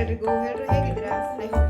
ಎಲ್ರಿಗೂ ಹೇಳ್ರು ಹೇಗಿದ್ದೀರಾ I hope ಹೇಳ್ರು ಚೆನ್ನಾಗಿದ್ದೀರಾ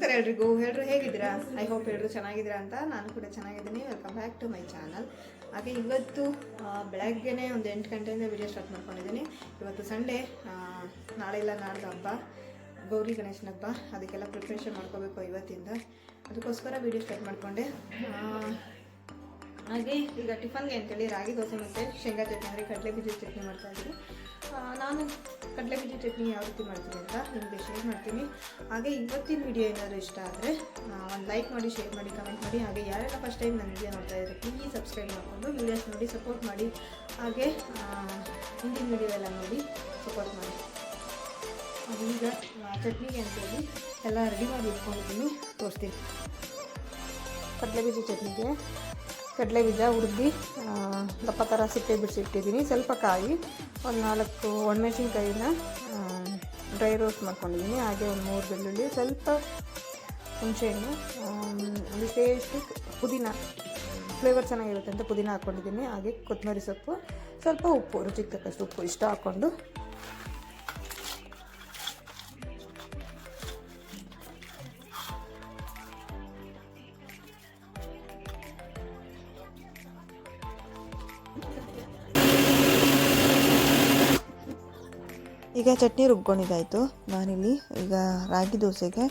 ನಮಸ್ಕಾರ ಎಲ್ರಿಗೂ. ಹೇಳ್ರು ಹೇಗಿದ್ದೀರಾ? ಐ ಹೋಪ್ ಎಲ್ಲರೂ ಚೆನ್ನಾಗಿದ್ದೀರಾ ಅಂತ ನಾನು ಕೂಡ ಚೆನ್ನಾಗಿದ್ದೀನಿ. Welcome back to my channel ಹಾಗೆ ಇವತ್ತು ಬೆಳಗ್ಗೆನೇ ಒಂದು ಎಂಟು ಗಂಟೆಯಿಂದ ವಿಡಿಯೋ ಸ್ಟಾರ್ಟ್ ಮಾಡ್ಕೊಂಡಿದ್ದೀನಿ. ಇವತ್ತು ಸಂಡೇ ನಾಳೆ ಇಲ್ಲ ನಾಡ್ದು ಹಬ್ಬ. ಗೌರಿ ಗಣೇಶನ ಹಬ್ಬ. ಅದಕ್ಕೆಲ್ಲ ಪ್ರಿಪ್ರೇಷನ್ ಮಾಡ್ಕೋಬೇಕು ಇವತ್ತಿಂದ. ಅದಕ್ಕೋಸ್ಕರ ವಿಡಿಯೋ ಸ್ಟಾರ್ಟ್ ಮಾಡಿಕೊಂಡೆ. ಹಾಗೆ ಈಗ ಟಿಫನ್ಗೆ ಅಂತೇಳಿ ರಾಗಿ ದೋಸೆ ಮತ್ತು ಶೇಂಗಾ ಚಟ್ನಿ ಅಂದರೆ ಕಡಲೆ ಬೀಜದ ಚಟ್ನಿ ಮಾಡ್ತಾ ಇದ್ದೀನಿ. ಆ, ನಾನು ಕಡಲೆ ಬೀಜ ಚಟ್ನಿ ಯಾವ ರೀತಿ ಮಾಡ್ತೀನಿ ಅಂತ ನಿಮಗೆ ಶೇರ್ ಮಾಡ್ತೀನಿ. ಹಾಗೆ ಇವತ್ತಿನ ವಿಡಿಯೋ ಏನಾದರೂ ಇಷ್ಟ ಆದರೆ ಒಂದು ಲೈಕ್ ಮಾಡಿ ಶೇರ್ ಮಾಡಿ ಕಮೆಂಟ್ ಮಾಡಿ, ಹಾಗೆ ಯಾರೆಲ್ಲ ಫಸ್ಟ್ ಟೈಮ್ ನನ್ನ ವಿಡಿಯೋ ನೋಡ್ತಾ ಇದ್ದಾರೆ ಪ್ಲೀಸ್ ಸಬ್ಸ್ಕ್ರೈಬ್ ಮಾಡಿಕೊಂಡು ವಿಡಿಯೋಸ್ ನೋಡಿ ಸಪೋರ್ಟ್ ಮಾಡಿ, ಹಾಗೆ ಹಿಂದಿನ ವಿಡಿಯೋ ಎಲ್ಲ ನೋಡಿ ಸಪೋರ್ಟ್ ಮಾಡಿ. ಈಗ ಚಟ್ನಿಗೆ ಅಂತೇಳಿ ಎಲ್ಲ ರೆಡಿ ಮಾಡಿ ಇಟ್ಕೊಂಡಿದ್ದೀನಿ. ತೋರಿಸ್ತೀನಿ. ಕಡಲೆ ಬೀಜ ಚಟ್ನಿಗೆ ಕಡಲೆ ಬೀಜ ಹುರಿದು ದಪ್ಪ ಥರ ಸಿಪ್ಪೆ ಬಿಡಿಸಿಟ್ಟಿದ್ದೀನಿ ಸ್ವಲ್ಪ ಕಾಯಿ, ಒಂದು ನಾಲ್ಕು ಒಣಮೆಣಸಿನ್ಕಾಯಿನ ಡ್ರೈ ರೋಸ್ಟ್ ಮಾಡ್ಕೊಂಡಿದ್ದೀನಿ. ಹಾಗೆ ಒಂದು ಮೂರು ಬೆಳ್ಳುಳ್ಳಿ, ಸ್ವಲ್ಪ ಹುಣಸೆಹಣ್ಣು ವಿಶೇಷ ಪುದೀನ ಫ್ಲೇವರ್ ಚೆನ್ನಾಗಿರುತ್ತೆ ಅಂತ ಪುದೀನ ಹಾಕ್ಕೊಂಡಿದ್ದೀನಿ ಹಾಗೆ ಕೊತ್ತಂಬರಿ ಸೊಪ್ಪು, ಸ್ವಲ್ಪ ಉಪ್ಪು, ರುಚಿಗೆ ತಕ್ಕಷ್ಟು ಉಪ್ಪು ಇಷ್ಟ ಹಾಕ್ಕೊಂಡು ಈಗ ಚಟ್ನಿ ರುಬ್ಕೊಂಡಿದ್ದಾಯಿತು. ನಾನಿಲ್ಲಿ ಈಗ ರಾಗಿ ದೋಸೆಗೆ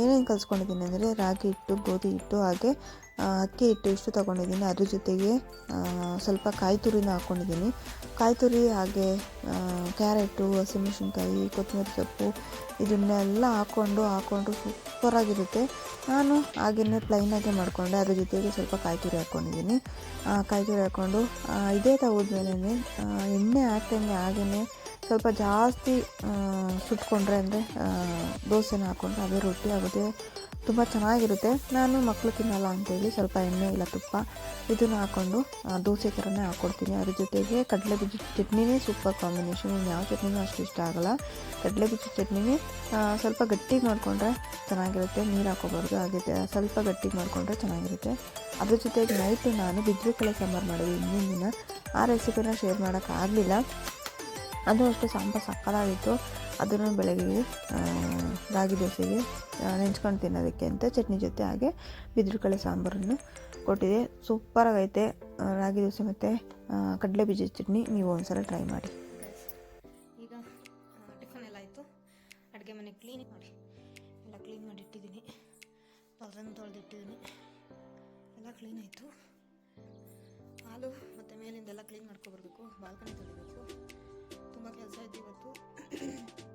ಏನೇನು ಕಲಿಸ್ಕೊಂಡಿದ್ದೀನಿ ಅಂದರೆ ರಾಗಿ ಹಿಟ್ಟು, ಗೋಧಿ ಹಿಟ್ಟು, ಹಾಗೆ ಅಕ್ಕಿ ಹಿಟ್ಟು ಇಷ್ಟು ತೊಗೊಂಡಿದ್ದೀನಿ. ಅದ್ರ ಜೊತೆಗೆ ಸ್ವಲ್ಪ ಕಾಯಿ ತುರಿನ ಹಾಕ್ಕೊಂಡಿದ್ದೀನಿ ಕಾಯಿ ತುರಿ, ಹಾಗೆ ಕ್ಯಾರೆಟು, ಹಸಿಮೆಣ್ಸಿನ್ಕಾಯಿ, ಕೊತ್ತಂಬರಿ ಸೊಪ್ಪು ಇದನ್ನೆಲ್ಲ ಹಾಕ್ಕೊಂಡು ಹಾಕ್ಕೊಂಡು ಸೂಪರಾಗಿರುತ್ತೆ ನಾನು ಹಾಗೆಯೇ ಪ್ಲೈನಾಗೆ ಮಾಡಿಕೊಂಡೆ. ಅದ್ರ ಜೊತೆಗೆ ಸ್ವಲ್ಪ ಕಾಯಿ ತುರಿ ಹಾಕ್ಕೊಂಡಿದ್ದೀನಿ ಕಾಯಿ ತುರಿ ಹಾಕ್ಕೊಂಡು ಇದೇ ತಗೋದ್ಮೇಲೆ ಎಣ್ಣೆ ಹಾಕ್ದಂಗೆ ಹಾಗೆಯೇ ಸ್ವಲ್ಪ ಜಾಸ್ತಿ ಸುಟ್ಕೊಂಡ್ರೆ ಅಂದರೆ ದೋಸೆನ ಹಾಕ್ಕೊಂಡ್ರೆ ಅದೇ ರೊಟ್ಟಿ ಆಗುತ್ತೆ ತುಂಬ ಚೆನ್ನಾಗಿರುತ್ತೆ. ನಾನು ಮಕ್ಕಳು ತಿನ್ನಲ್ಲ ಅಂತೇಳಿ ಸ್ವಲ್ಪ ಎಣ್ಣೆ ಇಲ್ಲ ತುಪ್ಪ ಇದನ್ನು ಹಾಕ್ಕೊಂಡು ದೋಸೆ ಥರನೇ ಹಾಕ್ಕೊಡ್ತೀನಿ ಅದ್ರ ಜೊತೆಗೆ ಕಡಲೆ ಬೀಜ ಚಟ್ನಿನೇ ಸೂಪರ್ ಕಾಂಬಿನೇಷನ್. ಯಾವ ಚಟ್ನಿನೂ ಅಷ್ಟು ಇಷ್ಟ ಆಗಲ್ಲ. ಕಡಲೆ ಬೀಜ ಚಟ್ನಿನೇ ಸ್ವಲ್ಪ ಗಟ್ಟಿಗೆ ಮಾಡಿಕೊಂಡ್ರೆ ಚೆನ್ನಾಗಿರುತ್ತೆ. ನೀರು ಹಾಕೋಬಾರ್ದು, ಹಾಗೆ ಸ್ವಲ್ಪ ಗಟ್ಟಿಗೆ ಮಾಡಿಕೊಂಡ್ರೆ ಚೆನ್ನಾಗಿರುತ್ತೆ. ಅದ್ರ ಜೊತೆಗೆ ನೈಟು ನಾನು ಬಿದ್ರು ಕಳೆ ಸಾಂಬಾರು ಮಾಡಿದೆ. ಹಿಂದಿನ ದಿನ ಆ ರೆಸಿಪಿನ ಶೇರ್ ಮಾಡೋಕ್ಕಾಗಲಿಲ್ಲ ಅದು ಅಷ್ಟು ಸಾಂಬಾರು ಸಕ್ಕತ್ತಾಗಿತ್ತು. ಅದನ್ನು ಬೆಳಗ್ಗೆ ರಾಗಿ ದೋಸೆಗೆ ನೆಂಚ್ಕೊಂಡು ತಿನ್ನೋದಕ್ಕೆ ಅಂತ ಚಟ್ನಿ ಜೊತೆ ಹಾಗೆ ಬಿದಿರುಕಳೆ ಸಾಂಬಾರನ್ನು ಕೊಟ್ಟಿದೆ. ಸೂಪರಾಗೈತೆ ರಾಗಿ ದೋಸೆ ಮತ್ತು ಕಡಲೆ ಬೀಜದ ಚಟ್ನಿ ನೀವು ಒಂದ್ಸಲ ಟ್ರೈ ಮಾಡಿ. ಈಗ ಟಿಫನ್ ಎಲ್ಲ ಆಯಿತು. ಅಡುಗೆ ಮನೆ ಕ್ಲೀನ್ ಮಾಡಿ. ಎಲ್ಲ ಕ್ಲೀನ್ ಮಾಡಿ ಇಟ್ಟಿದ್ದೀನಿ. ತೊಳೆದಿಟ್ಟಿದ್ದೀನಿ. ಎಲ್ಲ ಕ್ಲೀನ್ ಆಯಿತು. ಹಾಲು ಮತ್ತು ಮೇಲಿಂದೆಲ್ಲ ಕ್ಲೀನ್ ಮಾಡ್ಕೊಬರ್ಬೇಕು. ಬಾಲ್ಕನಿ ತೊಳಿಬೇಕು. ಕೆಲಸ ಇತ್ತು ಇವತ್ತು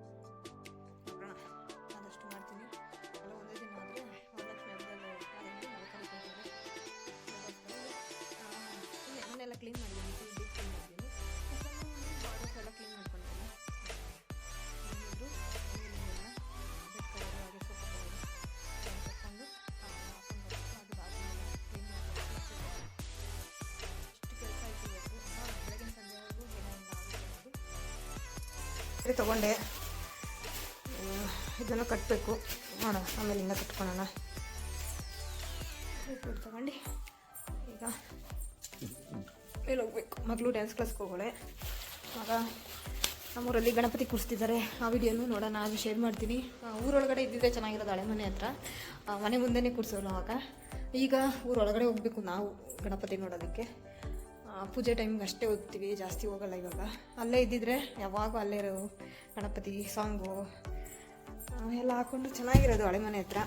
ಅದು ತೊಗೊಂಡೆ. ಇದನ್ನು ಕಟ್ಟಬೇಕು ನೋಡೋಣ, ಆಮೇಲೆ ಇನ್ನೂ ಕಟ್ಕೊಳ್ಳೋಣ. ತಗೊಂಡು. ಈಗ ಮೇಲೆ ಹೋಗ್ಬೇಕು ಮಗಳು ಡ್ಯಾನ್ಸ್ ಕ್ಲಾಸ್ಗೆ ಹೋಗೋಳೆ. ಆಗ ನಮ್ಮೂರಲ್ಲಿ ಗಣಪತಿ ಕೂರಿಸ್ತಿದ್ದಾರೆ. ಆ ವಿಡಿಯೋನು ನೋಡೋಣ, ಅದು ಶೇರ್ ಮಾಡ್ತೀನಿ. ಊರೊಳಗಡೆ ಇದ್ದಿದ್ದೆ ಚೆನ್ನಾಗಿರೋದು ಹಳೆ ಮನೆ ಹತ್ರ. ಮನೆ ಮುಂದೆನೇ ಕೂರಿಸೋರು ಆವಾಗ. ಈಗ ಊರೊಳಗಡೆ ಹೋಗಬೇಕು ನಾವು ಗಣಪತಿ ನೋಡೋದಕ್ಕೆ. ಪೂಜೆ ಟೈಮ್ಗೆ ಅಷ್ಟೇ ಹೋಗ್ತೀವಿ, ಜಾಸ್ತಿ ಹೋಗಲ್ಲ ಇವಾಗ. ಅಲ್ಲೇ ಇದ್ದಿದ್ರೆ ಯಾವಾಗೂ ಅಲ್ಲೇ ಇರೋ ಗಣಪತಿ ಸಾಂಗು ಎಲ್ಲ ಹಾಕ್ಕೊಂಡು ಚೆನ್ನಾಗಿರೋದು ಹಳೆ ಮನೆ ಹತ್ರ.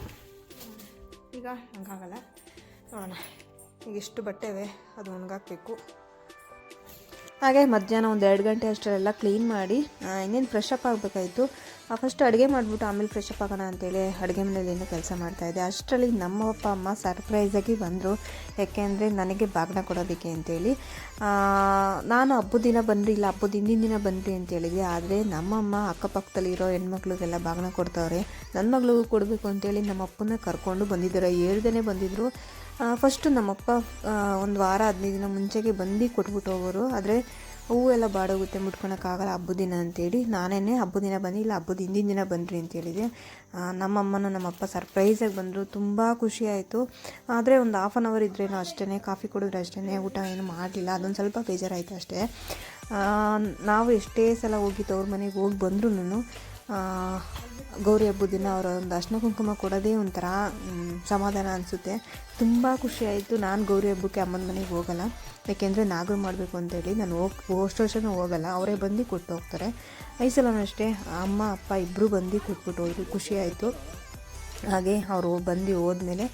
ಈಗ ಹಂಗಾಗಲ್ಲ. ನೋಡೋಣ, ಈಗ ಎಷ್ಟು ಬಟ್ಟೆವೆ ಅದು ಒಣಗಾಕಬೇಕು. ಹಾಗೆ ಮಧ್ಯಾಹ್ನ ಒಂದು ಎರಡು ಗಂಟೆ ಅಷ್ಟರಲ್ಲೆಲ್ಲ ಕ್ಲೀನ್ ಮಾಡಿ ಇನ್ನೇನು ಫ್ರೆಶಪ್ ಆಗಬೇಕಾಯಿತು. ಫಸ್ಟ್ ಅಡುಗೆ ಮಾಡಿಬಿಟ್ಟು ಆಮೇಲೆ ಫ್ರೆಶ್ ಅಪ್ ಆಗೋಣ ಅಂತೇಳಿ ಅಡುಗೆ ಮನೇಲಿಂದ ಕೆಲಸ ಮಾಡ್ತಾಯಿದ್ದೆ ಅಷ್ಟರಲ್ಲಿ ನಮ್ಮ ಅಪ್ಪ, ಅಮ್ಮ ಸರ್ಪ್ರೈಸಾಗಿ ಬಂದರು. ಯಾಕೆಂದರೆ ನನಗೆ ಬಾಗ್ನ ಕೊಡೋದಕ್ಕೆ ಅಂತೇಳಿ. ನಾನು ಹಬ್ಬದ ದಿನ ಬನ್ನಿರಿ ಇಲ್ಲ, ಹಬ್ಬದ ಹಿಂದಿನ ದಿನ ಬನ್ನಿರಿ ಅಂತ ಹೇಳಿದೆ ಆದರೆ ನಮ್ಮಮ್ಮ ಅಕ್ಕಪಕ್ಕದಲ್ಲಿರೋ ಹೆಣ್ಮಕ್ಳಿಗೆಲ್ಲ ಬಾಗ್ನ ಕೊಡ್ತಾವ್ರೆ. ನನ್ನ ಮಗಳಿಗೂ ಕೊಡಬೇಕು ಅಂತೇಳಿ ನಮ್ಮ ಅಪ್ಪನ ಕರ್ಕೊಂಡು ಬಂದಿದ್ದಾರೆ. ಹೇಳ್ದೇ ಬಂದಿದ್ದರು ಫಸ್ಟು ನಮ್ಮಪ್ಪ ಒಂದು ವಾರ ಹದಿನೈದು ದಿನ ಮುಂಚೆಗೆ ಬಂದು ಕೊಟ್ಬಿಟ್ಟು ಹೋಗೋರು. ಆದರೆ ಹೂವೆಲ್ಲ ಬಾಡೋಗುತ್ತೆ ಮುಟ್ಕೊಳಕ್ಕಾಗಲ್ಲ ಹಬ್ಬದ ದಿನ ಅಂತೇಳಿ. ನಾನೇ ಹಬ್ಬದ ದಿನ ಬನ್ನಿ ಇಲ್ಲ ಹಬ್ಬದ ಹಿಂದಿನ ದಿನ ಬನ್ನಿರಿ ಅಂತ ಹೇಳಿದೆ. ಆ, ನಮ್ಮಮ್ಮನೂ ನಮ್ಮಪ್ಪ ಸರ್ಪ್ರೈಸಾಗಿ ಬಂದರು. ತುಂಬ ಖುಷಿ ಆಯಿತು. ಆದರೆ ಒಂದು ಹಾಫ್ ಆನ್ ಅವರ್ ಇದ್ರೇನು ಅಷ್ಟೇ ಕಾಫಿ ಕುಡಿದ್ರೆ ಅಷ್ಟೇ ಊಟ ಏನು ಮಾಡಲಿಲ್ಲ. ಅದೊಂದು ಸ್ವಲ್ಪ ಬೇಜಾರಾಯಿತು ಅಷ್ಟೇ. ನಾವು ಎಷ್ಟೇ ಸಲ ಹೋಗಿ ತವ್ರ ಮನೆಗೆ ಹೋಗಿ ಬಂದ್ರೂ ಗೌರಿ ಹಬ್ಬದ ದಿನ ಅವರ ಒಂದು ಅರ್ಶಿನ ಕುಂಕುಮ ಕೊಡೋದೇ ಒಂಥರ ಸಮಾಧಾನ ಅನಿಸುತ್ತೆ. ತುಂಬ ಖುಷಿಯಾಯಿತು ನಾನು ಗೌರಿ ಹಬ್ಬಕ್ಕೆ ಅಮ್ಮನ ಮನೆಗೆ ಹೋಗಲ್ಲ. ಯಾಕೆಂದರೆ ನಾಗರು ಮಾಡಬೇಕು ಅಂತೇಳಿ ನಾನು ಹೋಗಿ ಅಷ್ಟು ವರ್ಷನೂ ಹೋಗಲ್ಲ. ಅವರೇ ಬಂದು ಕೊಟ್ಟು ಹೋಗ್ತಾರೆ. ಈ ಅಷ್ಟೇ ಅಮ್ಮ, ಅಪ್ಪ ಇಬ್ಬರು ಬಂದು ಕೊಟ್ಬಿಟ್ಟು ಹೋದ್ರು. ಖುಷಿಯಾಯಿತು ಹಾಗೆ ಅವರು ಬಂದು ಹೋದ್ಮೇಲೆ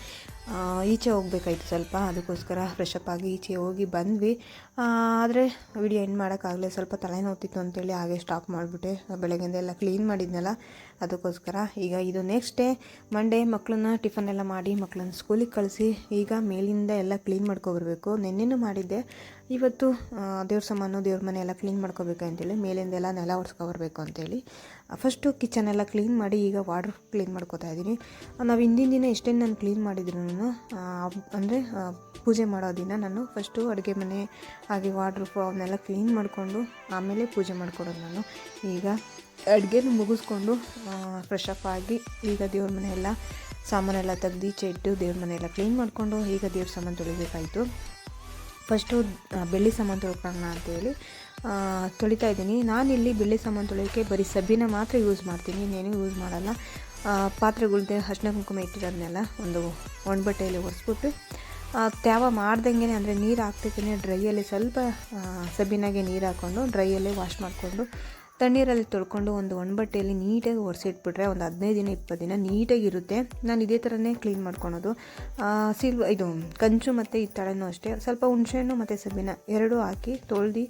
ಈಚೆ ಹೋಗ್ಬೇಕಾಯ್ತು ಸ್ವಲ್ಪ, ಅದಕ್ಕೋಸ್ಕರ ಫ್ರೆಶ್ ಅಪ್ ಆಗಿ ಈಚೆ ಹೋಗಿ ಬಂದ್ವಿ. ಆದರೆ ವಿಡಿಯೋ ಎಂಡ್ ಮಾಡೋಕ್ಕಾಗಲೇ ಸ್ವಲ್ಪ ತಲೆನೋವ್ತಿತ್ತು ಅಂತೇಳಿ ಹಾಗೆ ಸ್ಟಾಪ್ ಮಾಡಿಬಿಟ್ಟೆ. ಬೆಳಗ್ಗೆಯಿಂದ ಎಲ್ಲ ಕ್ಲೀನ್ ಮಾಡಿದ್ನಲ್ಲ, ಅದಕ್ಕೋಸ್ಕರ ಈಗ ಇದು ನೆಕ್ಸ್ಟ್ ಡೇ ಮಂಡೇ ಮಕ್ಕಳನ್ನ ಟಿಫನ್ ಎಲ್ಲ ಮಾಡಿ ಮಕ್ಕಳನ್ನ ಸ್ಕೂಲಿಗೆ ಕಳಿಸಿ, ಈಗ ಮೇಲಿಂದ ಎಲ್ಲ ಕ್ಲೀನ್ ಮಾಡ್ಕೊಬರ್ಬೇಕು. ನಿನ್ನೆನೂ ಮಾಡಿದ್ದೆ. ಇವತ್ತು ದೇವ್ರ ಸಾಮಾನು, ದೇವ್ರ ಮನೆ ಎಲ್ಲ ಕ್ಲೀನ್ ಮಾಡ್ಕೋಬೇಕಂತೇಳಿ ಮೇಲಿಂದ ಎಲ್ಲ ನೆಲ ಒಡ್ಸ್ಕೊಬರ್ಬೇಕು ಅಂತೇಳಿ. ಫಸ್ಟು ಕಿಚನ್ ಎಲ್ಲ ಕ್ಲೀನ್ ಮಾಡಿ ಈಗ ವಾಟರ್ ಕ್ಲೀನ್ ಮಾಡ್ಕೋತಾ ಇದ್ದೀನಿ. ನಾವು ಹಿಂದಿನ ದಿನ ಎಷ್ಟೇ ನಾನು ಕ್ಲೀನ್ ಮಾಡಿದ್ರು ಅಂದರೆ ಪೂಜೆ ಮಾಡೋ ದಿನ ನಾನು ಫಸ್ಟು ಅಡುಗೆ ಮನೆ ಹಾಗೆ ವಾಟ್ರ್ ಅವನ್ನೆಲ್ಲ ಕ್ಲೀನ್ ಮಾಡಿಕೊಂಡು ಆಮೇಲೆ ಪೂಜೆ ಮಾಡ್ಕೊಡೋದು ನಾನು. ಈಗ ಅಡುಗೆನ ಮುಗಿಸ್ಕೊಂಡು ಫ್ರೆಶ್ ಅಪ್ ಆಗಿ ಈಗ ದೇವ್ರ ಮನೆ ಎಲ್ಲ ಸಾಮಾನೆಲ್ಲ ತೆಗ್ದು ಈಚೆ ಇಟ್ಟು ದೇವ್ರ ಮನೆ ಎಲ್ಲ ಕ್ಲೀನ್ ಮಾಡಿಕೊಂಡು ಈಗ ದೇವ್ರ ಸಾಮಾನು ತೊಳಿಬೇಕಾಯಿತು. ಫಸ್ಟು ಬೆಳ್ಳಿ ಸಾಮಾನು ತೊಳ್ಕೊಳ್ಳೋಣ ಅಂತೇಳಿ ತೊಳಿತಾ ಇದ್ದೀನಿ. ನಾನಿಲ್ಲಿ ಬೆಳ್ಳಿ ಸಾಮಾನು ತೊಳೆಯೋಕ್ಕೆ ಬರೀ ಸಬ್ಬಿನ ಮಾತ್ರ ಯೂಸ್ ಮಾಡ್ತೀನಿ. ಇನ್ನೇನು ಯೂಸ್ ಮಾಡಲ್ಲ. ಪಾತ್ರೆಗಳ್ದೆ ಅರ್ಶಿನ ಕುಂಕುಮ ಇಟ್ಟಿರೋದನ್ನೆಲ್ಲ ಒಂದು ಒಣಬಟ್ಟೆಯಲ್ಲಿ ಒರೆಸ್ಬಿಟ್ಟು ತ್ಯಾವ ಮಾಡ್ದಂಗೆ ಅಂದರೆ ನೀರು ಹಾಕ್ತಿದ್ದೀನಿ ಡ್ರೈಯಲ್ಲಿ ಸ್ವಲ್ಪ ಸಬ್ಬಿನಾಗೆ ನೀರು ಹಾಕ್ಕೊಂಡು ಡ್ರೈಯಲ್ಲೇ ವಾಶ್ ಮಾಡಿಕೊಂಡು ತಣ್ಣೀರಲ್ಲಿ ತೊಳ್ಕೊಂಡು ಒಂದು ಒಣ ಬಟ್ಟೆಯಲ್ಲಿ ನೀಟಾಗಿ ಒರೆಸಿಟ್ಬಿಟ್ರೆ ಒಂದು ಹದಿನೈದು ದಿನ, ಇಪ್ಪತ್ತು ದಿನ ನೀಟಾಗಿ ಇರುತ್ತೆ. ನಾನು ಇದೇ ಥರನೇ ಕ್ಲೀನ್ ಮಾಡ್ಕೊಳೋದು. ಸಿಲ್ವ ಇದು ಕಂಚು ಮತ್ತು ಹಿತ್ತಾಳೆನೂ ಅಷ್ಟೇ. ಸ್ವಲ್ಪ ಹುಣಸೆಹಣ್ಣು ಮತ್ತು ಸಬ್ಬಿನ ಎರಡೂ ಹಾಕಿ ತೊಳ್ದು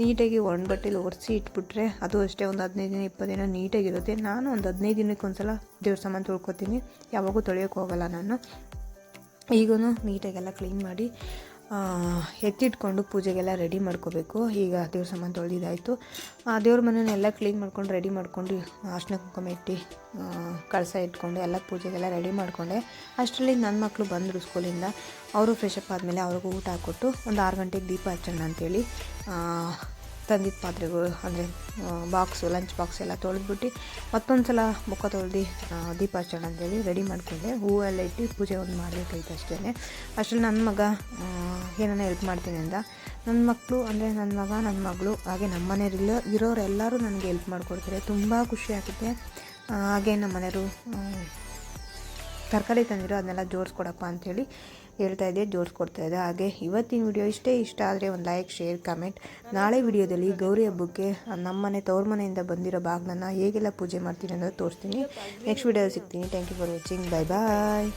ನೀಟಾಗಿ ಒಣ ಬಟ್ಟೆಯಲ್ಲಿ ಒರೆಸಿ ಇಟ್ಬಿಟ್ರೆ ಅದು ಅಷ್ಟೇ ಒಂದು ಹದಿನೈದು ದಿನ, ಇಪ್ಪತ್ತು ದಿನ ನೀಟಾಗಿರುತ್ತೆ ನಾನು ಒಂದು ಹದಿನೈದು ದಿನಕ್ಕೆ ಒಂದ್ಸಲ ದೇವ್ರ ಸಾಮಾನು ತೊಳ್ಕೊತೀನಿ. ಯಾವಾಗೂ ತೊಳೆಯೋಕೆ ಹೋಗಲ್ಲ ನಾನು. ಈಗೂ ನೀಟಾಗೆಲ್ಲ ಕ್ಲೀನ್ ಮಾಡಿ ಎತ್ತಿಟ್ಕೊಂಡು ಪೂಜೆಗೆಲ್ಲ ರೆಡಿ ಮಾಡ್ಕೋಬೇಕು. ಈಗ ದೇವ್ರ ಸಾಮಾನು ತೊಳೆದಿದ್ದಾಯಿತು ದೇವ್ರ ಮನೆಯೆಲ್ಲ ಕ್ಲೀನ್ ಮಾಡ್ಕೊಂಡು ರೆಡಿ ಮಾಡ್ಕೊಂಡು ಅರ್ಶಿನ ಕುಂಕುಮ ಇಟ್ಟು ಆ, ಕಳಸ ಇಟ್ಕೊಂಡು ಎಲ್ಲ ಪೂಜೆಗೆಲ್ಲ ರೆಡಿ ಮಾಡಿಕೊಂಡೆ. ಅಷ್ಟರಲ್ಲಿ ನನ್ನ ಮಕ್ಕಳು ಬಂದರು ಸ್ಕೂಲಿಂದ ಅವರು ಫ್ರೆಶ್ ಅಪ್ ಆದಮೇಲೆ ಅವ್ರಿಗೂ ಊಟ ಹಾಕ್ಕೊಟ್ಟು ಒಂದು ಆರು ಗಂಟೆಗೆ ದೀಪ ಹಚ್ಚೋಣ ಅಂತೇಳಿ ತಂದಿದ್ದ ಪಾತ್ರೆಗಳು ಅಂದರೆ ಬಾಕ್ಸು ಲಂಚ್ ಬಾಕ್ಸ್ ಎಲ್ಲ ತೊಳೆದ್ಬಿಟ್ಟು ಮತ್ತೊಂದು ಸಲ ಮುಖ ತೊಳೆದು ದೀಪಾಚರಣೆ ಅಂತೇಳಿ ರೆಡಿ ಮಾಡಿಕೊಂಡೆ. ಹೂವೆಲ್ಲ ಇಟ್ಟು ಪೂಜೆ ಒಂದು ಮಾಡಬೇಕಾಯ್ತು ಅಷ್ಟೇ ಅಷ್ಟರಲ್ಲಿ ನನ್ನ ಮಗ ಏನನ್ನ ಹೆಲ್ಪ್ ಮಾಡ್ತೀನಿ ಅಂದ. ನನ್ನ ಮಕ್ಕಳು ಅಂದರೆ ನನ್ನ ಮಗ ನನ್ನ ಮಗಳು, ಹಾಗೆ ನಮ್ಮ ಮನೆಯಲ್ಲಿರೋ ಇರೋರೆಲ್ಲರೂ ನನಗೆ ಹೆಲ್ಪ್ ಮಾಡಿಕೊಡ್ತಾರೆ. ತುಂಬ ಖುಷಿ ಆಗುತ್ತೆ. ಹಾಗೆ ನಮ್ಮ ಮನೆಯವರು ತರಕಾರಿ ತಂದಿರೋ ಅದನ್ನೆಲ್ಲ ಜೋಡಿಸ್ಕೊಡಪ್ಪ ಅಂಥೇಳಿ ಹೇಳ್ತಾ ಇದ್ದೆ, ಜೋಡಿಸ್ಕೊಡ್ತಾ ಇದ್ದೆ. ಹಾಗೆ ಇವತ್ತಿನ ವಿಡಿಯೋ ಇಷ್ಟೇ ಇಷ್ಟ ಆದರೆ ಒಂದು ಲೈಕ್, ಶೇರ್, ಕಮೆಂಟ್. ನಾಳೆ ವಿಡಿಯೋದಲ್ಲಿ ಗೌರಿ ಹಬ್ಬಕ್ಕೆ ನಮ್ಮನೆ ತವ್ರ ಮನೆಯಿಂದ ಬಂದಿರೋ ಭಾಗನ ಹೇಗೆಲ್ಲ ಪೂಜೆ ಮಾಡ್ತೀನಿ ಅನ್ನೋದು ತೋರಿಸ್ತೀನಿ. ನೆಕ್ಸ್ಟ್ ವಿಡಿಯೋ ಸಿಗ್ತೀನಿ. Thank you for watching bye bye